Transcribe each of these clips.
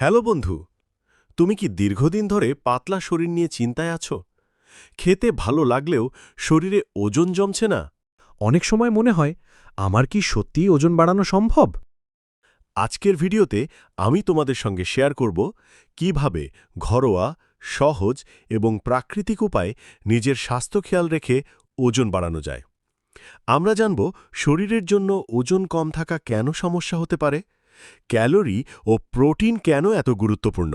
Hello বন্ধু, তুমি কি দীর্ঘদিন ধরে পাতলা শরীর নিয়ে চিন্তায় আছো? খেতে ভালো লাগলেও শরীরে ওজন জমছে না। অনেক সময় মনে হয়, আমার কি সত্যিই ওজন বাড়ানো সম্ভব? আজকের ভিডিওতে আমি তোমাদের সঙ্গে শেয়ার করব কীভাবে ঘরোয়া, সহজ এবং প্রাকৃতিক উপায়ে নিজের স্বাস্থ্য খেয়াল রেখে ওজন বাড়ানো যায়। আমরা জানব শরীরের জন্য ওজন কম থাকা কেন সমস্যা হতে পারে। ক্যালোরি ও প্রোটিন কেন এত গুরুত্বপূর্ণ?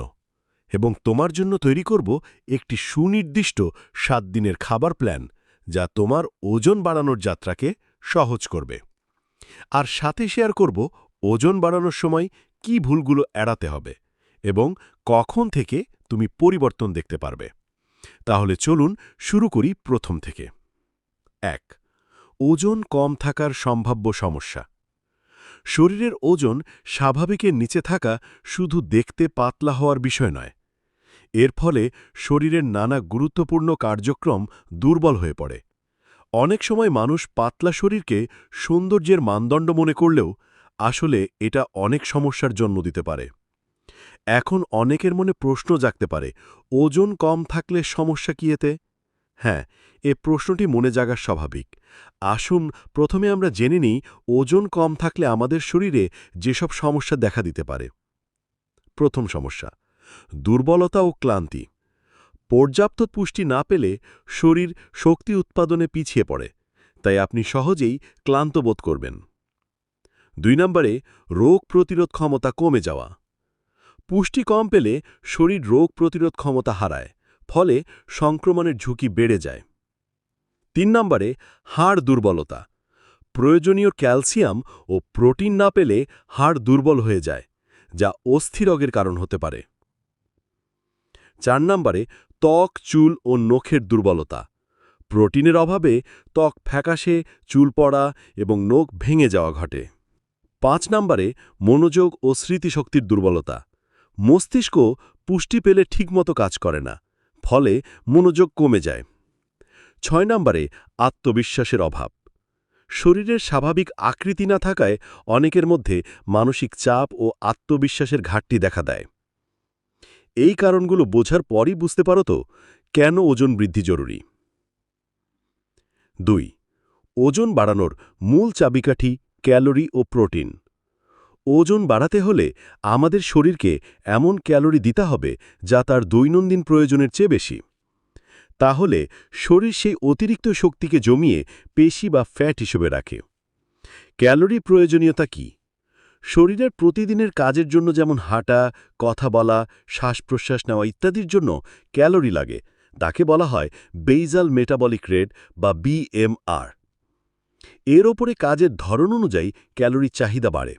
এবং তোমার জন্য তৈরি করব একটি সুনির্দিষ্ট সাত দিনের খাবার প্ল্যান যা তোমার ওজন বাড়ানোর যাত্রাকে সহজ করবে। আর সাথে শেয়ার করব ওজন বাড়ানোর সময় কি ভুলগুলো এড়াতে হবে এবং কখন থেকে তুমি পরিবর্তন দেখতে পারবে। তাহলে চলুন শুরু করি প্রথম থেকে। এক, ওজন কম থাকার সম্ভাব্য সমস্যা। শরীরের ওজন স্বাভাবিকের নিচে থাকা শুধু দেখতে পাতলা হওয়ার বিষয় নয়। এর ফলে শরীরের নানা গুরুত্বপূর্ণ কার্যক্রম দুর্বল হয়ে পড়ে। অনেক সময় মানুষ পাতলা শরীরকে সৌন্দর্যের মানদণ্ড মনে করলেও আসলে এটা অনেক সমস্যার জন্ম দিতে পারে। এখন অনেকের মনে প্রশ্ন জাগতে পারে, ওজন কম থাকলে সমস্যা কি এতে? হ্যাঁ এ প্রশ্নটি মনে জাগার স্বাভাবিক। আসুন প্রথমে আমরা জেনে নিই, ওজন কম থাকলে আমাদের শরীরে যেসব সমস্যা দেখা দিতে পারে। প্রথম সমস্যা, দুর্বলতা ও ক্লান্তি। পর্যাপ্ত পুষ্টি না পেলে শরীর শক্তি উৎপাদনে পিছিয়ে পড়ে, তাই আপনি সহজেই ক্লান্ত বোধ করবেন। দুই নম্বরে, রোগ প্রতিরোধ ক্ষমতা কমে যাওয়া। পুষ্টি কম পেলে শরীর রোগ প্রতিরোধ ক্ষমতা হারায়। ফলে সংক্রমণের ঝুঁকি বেড়ে যায়। তিন নম্বরে, হাড় দুর্বলতা। প্রয়োজনীয় ক্যালসিয়াম ও প্রোটিন না পেলে হাড় দুর্বল হয়ে যায়, যা অস্থিরগের কারণ হতে পারে। চার নম্বরে, ত্বক, চুল ও নখের দুর্বলতা। প্রোটিনের অভাবে ত্বক ফ্যাকাশে, চুল পড়া এবং নখ ভেঙে যাওয়া ঘটে। পাঁচ নম্বরে, মনোযোগ ও স্মৃতিশক্তির দুর্বলতা। মস্তিষ্ক পুষ্টি পেলে ঠিকমতো কাজ করে না। ফলে মনোযোগ কমে যায়। ছয় নম্বরে, আত্মবিশ্বাসের অভাব। শরীরের স্বাভাবিক আকৃতি না থাকায় অনেকের মধ্যে মানসিক চাপ ও আত্মবিশ্বাসের ঘাটতি দেখা দেয়। এই কারণগুলো বোঝার পরই বুঝতে পারো তো, কেন ওজন বৃদ্ধি জরুরি? দুই, ওজন বাড়ানোর মূল চাবিকাঠি ক্যালোরি ও প্রোটিন। ওজন বাড়াতে হলে আমাদের শরীরকে এমন ক্যালোরি দিতে হবে যা তার দৈনন্দিন প্রয়োজনের চেয়ে বেশি। তাহলে শরীর সেই অতিরিক্ত শক্তিকে জমিয়ে পেশি বা ফ্যাট হিসেবে রাখে। ক্যালোরি প্রয়োজনীয়তা কি? শরীরের প্রতিদিনের কাজের জন্য যেমন হাঁটা, কথা বলা শ্বাস প্রশ্বাস নেওয়া ইত্যাদির জন্য ক্যালোরি লাগে। তাকে বলা হয় বেইজাল মেটাবলিক রেট বা বিএমআর। এর ওপরে কাজের ধরন অনুযায়ী ক্যালোরির চাহিদা বাড়ে।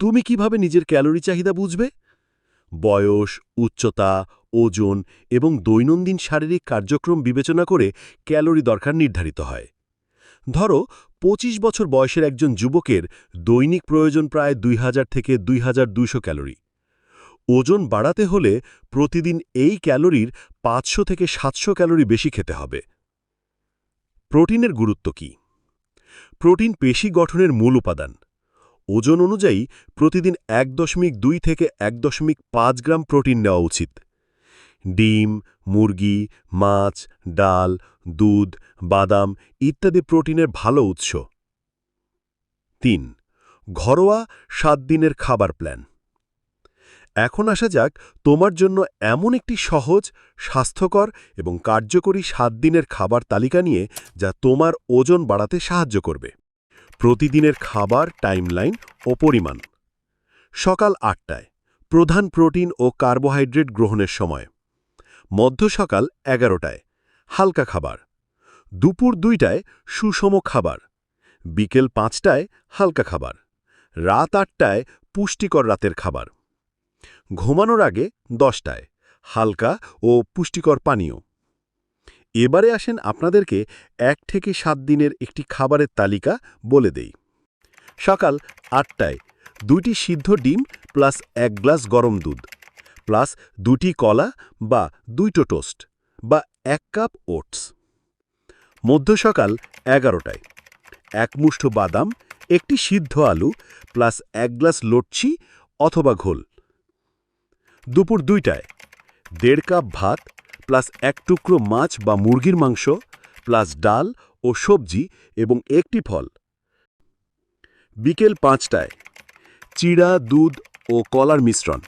তুমি কীভাবে নিজের ক্যালোরি চাহিদা বুঝবে? বয়স, উচ্চতা, ওজন এবং দৈনন্দিন শারীরিক কার্যক্রম বিবেচনা করে ক্যালোরি দরকার নির্ধারিত হয়। ধরো ২৫ বছর বয়সের একজন যুবকের দৈনিক প্রয়োজন প্রায় দুই হাজার থেকে দুই হাজার দুইশো ক্যালোরি। ওজন বাড়াতে হলে প্রতিদিন এই ক্যালোরির পাঁচশো থেকে সাতশো ক্যালোরি বেশি খেতে হবে। প্রোটিনের গুরুত্ব কি? প্রোটিন পেশি গঠনের মূল উপাদান। ওজন অনুযায়ী প্রতিদিন এক দশমিক দুই থেকে এক দশমিক পাঁচ গ্রাম প্রোটিন নেওয়া উচিত। ডিম, মুরগি, মাছ, ডাল, দুধ, বাদাম ইত্যাদি প্রোটিনের ভালো উৎস। তিন, ঘরোয়া সাত দিনের খাবার প্ল্যান। এখন আসা যাক তোমার জন্য এমন একটি সহজ, স্বাস্থ্যকর এবং কার্যকরী সাত দিনের খাবার তালিকা নিয়ে যা তোমার ওজন বাড়াতে সাহায্য করবে। প্রতিদিনের খাবার টাইমলাইন ও পরিমাণ। সকাল আটটায় প্রধান প্রোটিন ও কার্বোহাইড্রেট গ্রহণের সময়। মধ্য সকাল এগারোটায় হালকা খাবার। দুপুর দুইটায় সুষম খাবার। বিকেল পাঁচটায় হালকা খাবার। রাত আটটায় পুষ্টিকর রাতের খাবার। ঘুমানোর আগে দশটায় হালকা ও পুষ্টিকর পানীয়। এবারে আসেন আপনাদেরকে এক থেকে সাত দিনের একটি খাবারের তালিকা বলে দেই। সকাল আটটায় দুটি সিদ্ধ ডিম প্লাস এক গ্লাস গরম দুধ, প্লাস দুটি কলা বা দুইটো টোস্ট বা এক কাপ ওটস। মধ্য সকাল এগারোটায় এক মুষ্ঠ বাদাম, একটি সিদ্ধ আলু প্লাস এক গ্লাস লটছি অথবা ঘোল। দুপুর দুইটায় দেড় কাপ ভাত প্লাস এক টুকরো মাছ বা মুরগির মাংস, প্লাস ডাল ও সবজি এবং একটি ফল। বিকেল পাঁচটায় চিড়া, দুধ ও কলার মিশ্রণ,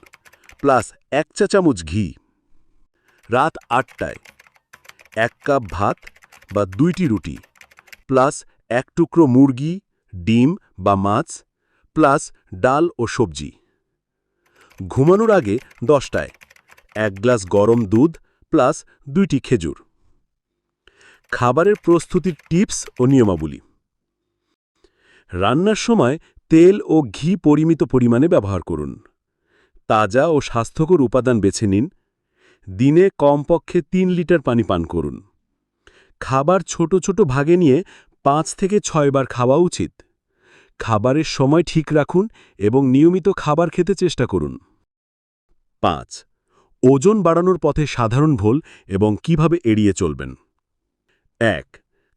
প্লাস এক চা চামচ ঘি। রাত আটটায় এক কাপ ভাত বা দুইটি রুটি, প্লাস এক টুকরো মুরগি, ডিম বা মাছ, প্লাস ডাল ও সবজি। ঘুমানোর আগে দশটায় এক গ্লাস গরম দুধ প্লাস দুইটি খেজুর। খাবারের প্রস্তুতির টিপস ও নিয়মাবলী। রান্নার সময় তেল ও ঘি পরিমিত পরিমাণে ব্যবহার করুন। তাজা ও স্বাস্থ্যকর উপাদান বেছে নিন। দিনে কমপক্ষে তিন লিটার পানি পান করুন। খাবার ছোট ছোট ভাগে নিয়ে পাঁচ থেকে ছয়বার খাওয়া উচিত। খাবারের সময় ঠিক রাখুন এবং নিয়মিত খাবার খেতে চেষ্টা করুন। পাঁচ ওজন বাড়ানোর পথে সাধারণ ভুল এবং কীভাবে এড়িয়ে চলবেন। এক,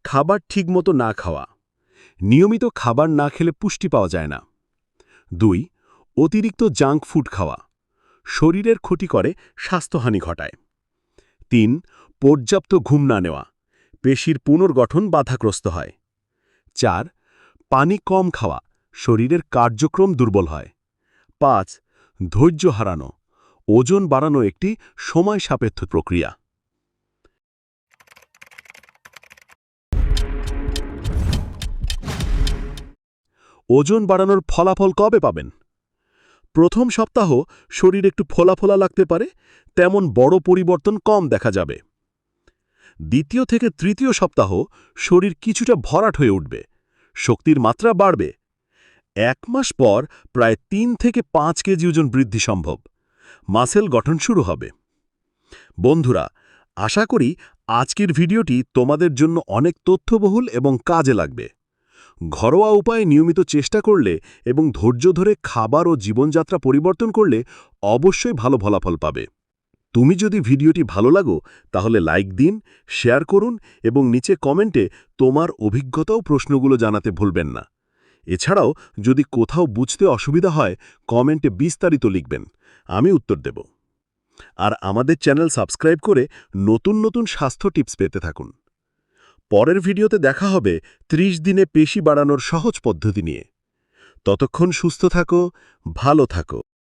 খাবার ঠিকমতো না খাওয়া। নিয়মিত খাবার না খেলে পুষ্টি পাওয়া যায় না। দুই, অতিরিক্ত জাঙ্ক ফুড খাওয়া। শরীরের ক্ষতি করে, স্বাস্থ্যহানি ঘটায়। তিন, পর্যাপ্ত ঘুম না নেওয়া। পেশির পুনর্গঠন বাধাগ্রস্ত হয়। চার, পানি কম খাওয়া। শরীরের কার্যক্রম দুর্বল হয়। পাঁচ, ধৈর্য হারানো। ওজন বাড়ানো একটি সময় সাপেক্ষ প্রক্রিয়া। ওজন বাড়ানোর ফলাফল কবে পাবেন? প্রথম সপ্তাহ শরীর একটু ফোলা ফোলা লাগতে পারে, তেমন বড় পরিবর্তন কম দেখা যাবে। দ্বিতীয় থেকে তৃতীয় সপ্তাহ শরীর কিছুটা ভরাট হয়ে উঠবে, শক্তির মাত্রা বাড়বে। এক মাস পর প্রায় তিন থেকে পাঁচ কেজি ওজন বৃদ্ধি সম্ভব। মাসেল গঠন শুরু হবে। বন্ধুরা, আশা করি আজকের ভিডিওটি তোমাদের জন্য অনেক তথ্যবহুল এবং কাজে লাগবে। ঘরোয়া উপায়ে নিয়মিত চেষ্টা করলে এবং ধৈর্য ধরে খাবার ও জীবনযাত্রা পরিবর্তন করলে অবশ্যই ভালো ফলাফল পাবে। তুমি যদি ভিডিওটি ভালো লাগো, তাহলে লাইক দিন, শেয়ার করুন এবং নিচে কমেন্টে তোমার অভিজ্ঞতা ও প্রশ্নগুলো জানাতে ভুলবেন না। এছাড়াও যদি কোথাও বুঝতে অসুবিধা হয়, কমেন্টে বিস্তারিত লিখবেন। আমি উত্তর দেব। আর আমাদের চ্যানেল সাবস্ক্রাইব করে নতুন নতুন স্বাস্থ্য টিপস পেতে থাকুন। পরের ভিডিওতে দেখা হবে ৩০ দিনে পেশি বাড়ানোর সহজ পদ্ধতি নিয়ে। ততক্ষণ সুস্থ থাকো, ভালো থাকো।